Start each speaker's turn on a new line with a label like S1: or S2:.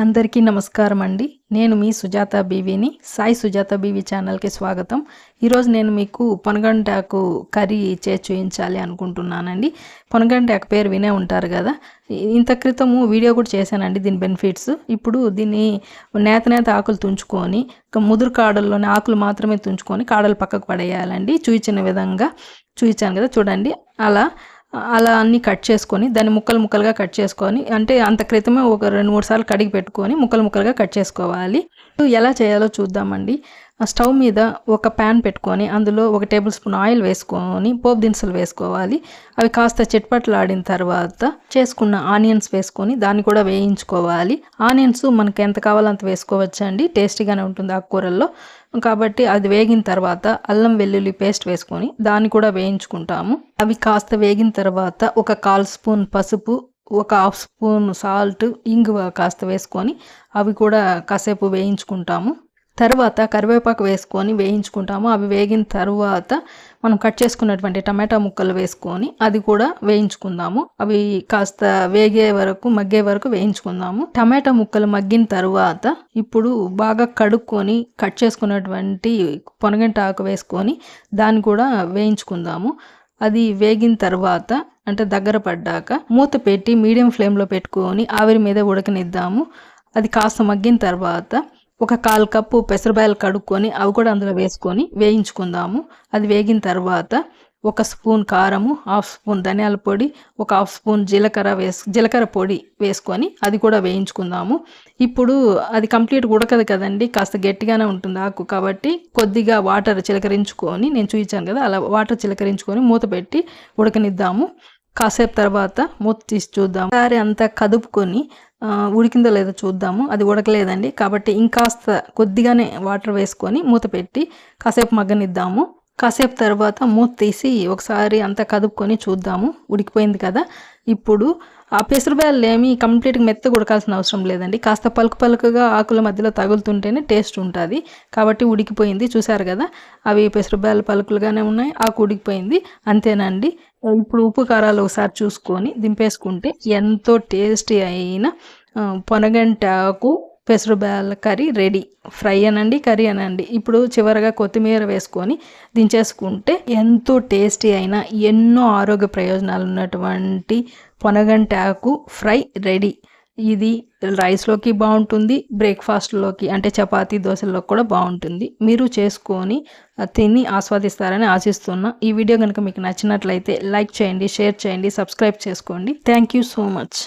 S1: అందరికీ నమస్కారం అండి. నేను మీ సుజాత బీవీని సాయి సుజాత బీవీ ఛానల్కి స్వాగతం. ఈరోజు నేను మీకు పొనగంటాకు కర్రీ చే చూయించాలి అనుకుంటున్నానండి. పొనగంటాకు పేరు వినే ఉంటారు కదా. ఇంత క్రితము వీడియో కూడా చేశానండి దీని బెనిఫిట్స్. ఇప్పుడు దీన్ని నేత నేత ఆకులు తుంచుకొని ముదురు కాడల్లోని ఆకులు మాత్రమే తుంచుకొని కాడలు పక్కకు పడేయాలండి. చూపించిన విధంగా చూపించాను కదా. చూడండి. అలా అలా అన్నీ కట్ చేసుకొని దాన్ని ముక్కలు ముక్కలుగా కట్ చేసుకొని అంటే అంత క్రితమే ఒక రెండు మూడు సార్లు కడిగి పెట్టుకొని ముక్కలు ముక్కలుగా కట్ చేసుకోవాలి. ఎలా చేయాలో చూద్దామండి. స్టవ్ మీద ఒక ప్యాన్ పెట్టుకొని అందులో ఒక టేబుల్ స్పూన్ ఆయిల్ వేసుకొని పోపు దినుసులు వేసుకోవాలి. అవి కాస్త చిట్పట్లాడిన తర్వాత చేసుకున్న ఆనియన్స్ వేసుకొని దాన్ని కూడా వేయించుకోవాలి. ఆనియన్స్ మనకి ఎంత కావాలో అంత వేసుకోవచ్చండి. టేస్టీగానే ఉంటుంది ఆ కూరల్లో. కాబట్టి అది వేగిన తర్వాత అల్లం వెల్లుల్లి పేస్ట్ వేసుకొని దాన్ని కూడా వేయించుకుంటాము. అవి కాస్త వేగిన తర్వాత ఒక కాల్ స్పూన్ పసుపు ఒక హాఫ్ స్పూన్ సాల్ట్ ఇంగువ కాస్త వేసుకొని అవి కూడా కాసేపు వేయించుకుంటాము. తర్వాత కరివేపాకు వేసుకొని వేయించుకుంటాము. అవి వేగిన తర్వాత మనం కట్ చేసుకున్నటువంటి టమాటా ముక్కలు వేసుకొని అది కూడా వేయించుకుందాము. అవి కాస్త వేగే వరకు మగ్గే వరకు వేయించుకుందాము. టమాటా ముక్కలు మగ్గిన తర్వాత ఇప్పుడు బాగా కడుక్కొని కట్ చేసుకున్నటువంటి పొనగంట ఆకు వేసుకొని దాన్ని కూడా వేయించుకుందాము. అది వేగిన తర్వాత అంటే దగ్గర పడ్డాక మూత పెట్టి మీడియం ఫ్లేమ్లో పెట్టుకొని ఆవిరి మీద ఉడకనిద్దాము. అది కాస్త మగ్గిన తర్వాత ఒక కాలు కప్పు పెసరబాయలు కడుక్కొని అవి కూడా అందులో వేసుకొని వేయించుకుందాము. అది వేగిన తర్వాత ఒక స్పూన్ కారము హాఫ్ స్పూన్ ధనియాల పొడి ఒక హాఫ్ స్పూన్ జీలకర్ర వేసు జీలకర్ర పొడి వేసుకొని అది కూడా వేయించుకుందాము. ఇప్పుడు అది కంప్లీట్ ఉడకదు కదండి కాస్త గట్టిగానే ఉంటుంది ఆకు కాబట్టి కొద్దిగా వాటర్ చిలకరించుకొని నేను చూపించాను కదా అలా వాటర్ చిలకరించుకొని మూత పెట్టి ఉడకనిద్దాము. కాసేపు తర్వాత మూత తీసి చూద్దాం. ఒకసారి అంతా కదుపుకొని ఉడికిందో లేదో చూద్దాము. అది ఉడకలేదండి. కాబట్టి ఇంకాస్త కొద్దిగానే వాటర్ వేసుకొని మూత పెట్టి కాసేపు మగ్గనిద్దాము. కాసేపు తర్వాత మూత తీసి ఒకసారి అంతా కదుపుకొని చూద్దాము. ఉడికిపోయింది కదా. ఇప్పుడు ఆ పెసరబేళ్ళు ఏమి కంప్లీట్గా మెత్త ఉడకాల్సిన అవసరం లేదండి. కాస్త పలుకు పలుకుగా ఆకుల మధ్యలో తగులుతుంటేనే టేస్ట్ ఉంటుంది. కాబట్టి ఉడికిపోయింది. చూసారు కదా? అవి పెసరబేళ్ళ పలుకులుగానే ఉన్నాయి. ఆకు ఉడికిపోయింది. అంతేనండి. ఇప్పుడు ఉప్పు కారాలు ఒకసారి చూసుకొని దింపేసుకుంటే ఎంతో టేస్టీ అయిన పొనగంటాకు పెసరబేళ్ళ కర్రీ రెడీ. ఫ్రై అనండి కర్రీ అనండి. ఇప్పుడు చివరగా కొత్తిమీర వేసుకొని దించేసుకుంటే ఎంతో టేస్టీ అయిన ఎన్నో ఆరోగ్య ప్రయోజనాలు ఉన్నటువంటి పొనగంటాకు ఫ్రై రెడీ. ఇది రైస్లోకి బాగుంటుంది బ్రేక్ఫాస్ట్లోకి అంటే చపాతీ దోశల్లో కూడా బాగుంటుంది. మీరు చేసుకొని తిని ఆస్వాదిస్తారని ఆశిస్తున్నా. ఈ వీడియో కనుక మీకు నచ్చినట్లయితే లైక్ చేయండి షేర్ చేయండి సబ్స్క్రైబ్ చేసుకోండి. Thank you so much.